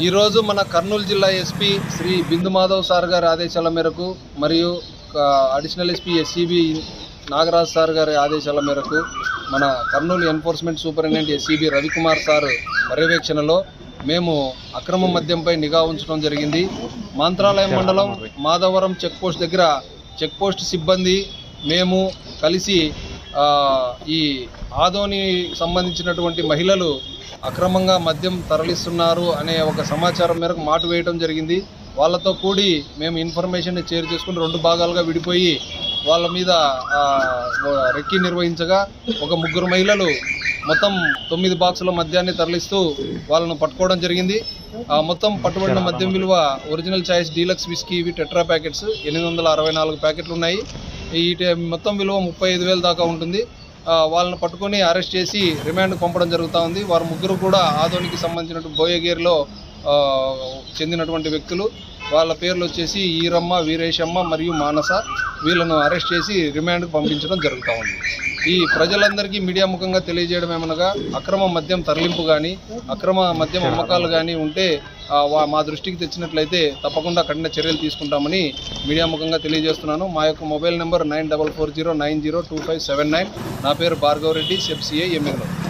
ఈరోజు మన కర్నూలు జిల్లా ఎస్పీ శ్రీ బిందు మాధవ్ సార్ గారి ఆదేశాల మేరకు మరియు additional SP SCB Nagaraj sir గారి ఆదేశాల మేరకు మన Kurnool enforcement superintendent SCB Ravikumar sir పర్యవేక్షణలో మేము అక్రమ మద్యంపై నిఘా ఉంచడం జరిగింది. మంత్రాలయం మండలం మాధవరం చెక్ పోస్ట్ దగ్గర చెక్ పోస్ట్ సిబ్బంది మేము కలిసి ఈ ఆదోని సంబంధించినటువంటి మహిళలు అక్రమంగా మద్యం తరలిస్తున్నారు అనే ఒక సమాచారం మేరకు మాటు వేయడం జరిగింది. వాళ్ళతో కూడి మేము ఇన్ఫర్మేషన్ షేర్ చేసుకుని రెండు భాగాలుగా విడిపోయి వాళ్ళ మీద రెక్కి నిర్వహించగా ఒక ముగ్గురు మహిళలు మొత్తం తొమ్మిది బాక్సుల మద్యాన్ని తరలిస్తూ వాళ్ళను పట్టుకోవడం జరిగింది. మొత్తం పట్టుబడిన మద్యం విలువ ఒరిజినల్ చాయిస్ డీలక్స్ విస్కీ ఇవి టెట్రా ప్యాకెట్స్ ఎనిమిది వందల అరవై నాలుగు ప్యాకెట్లు ఉన్నాయి. ఈ మొత్తం విలువ ముప్పై ఐదు వేలు దాకా ఉంటుంది. వాళ్ళని పట్టుకొని అరెస్ట్ చేసి రిమాండ్ పంపడం జరుగుతూ ఉంది. వారు ముగ్గురు కూడా ఆదోనికి సంబంధించిన బోయగేరిలో చెందినటువంటి వ్యక్తులు. వాళ్ళ పేర్లు వచ్చేసి ఈరమ్మ వీరేశమ్మ మరియు మానస వీళ్ళను అరెస్ట్ చేసి రిమాండ్కు పంపించడం జరుగుతూ ఉంది. ఈ ప్రజలందరికీ మీడియా ముఖంగా తెలియజేయడం ఏమనగా అక్రమ మద్యం తరలింపు కానీ అక్రమ మద్యం అమ్మకాలు కానీ ఉంటే వా- మా దృష్టికి తెచ్చినట్లయితే తప్పకుండా కఠిన చర్యలు తీసుకుంటామని మీడియా ముఖంగా తెలియజేస్తున్నాను. మా యొక్క mobile number nine double four zero nine zero two five seven nine. నా పేరు భార్గవ్ రెడ్డి సెఫ్సిఏ ఎమ్మెల్యే.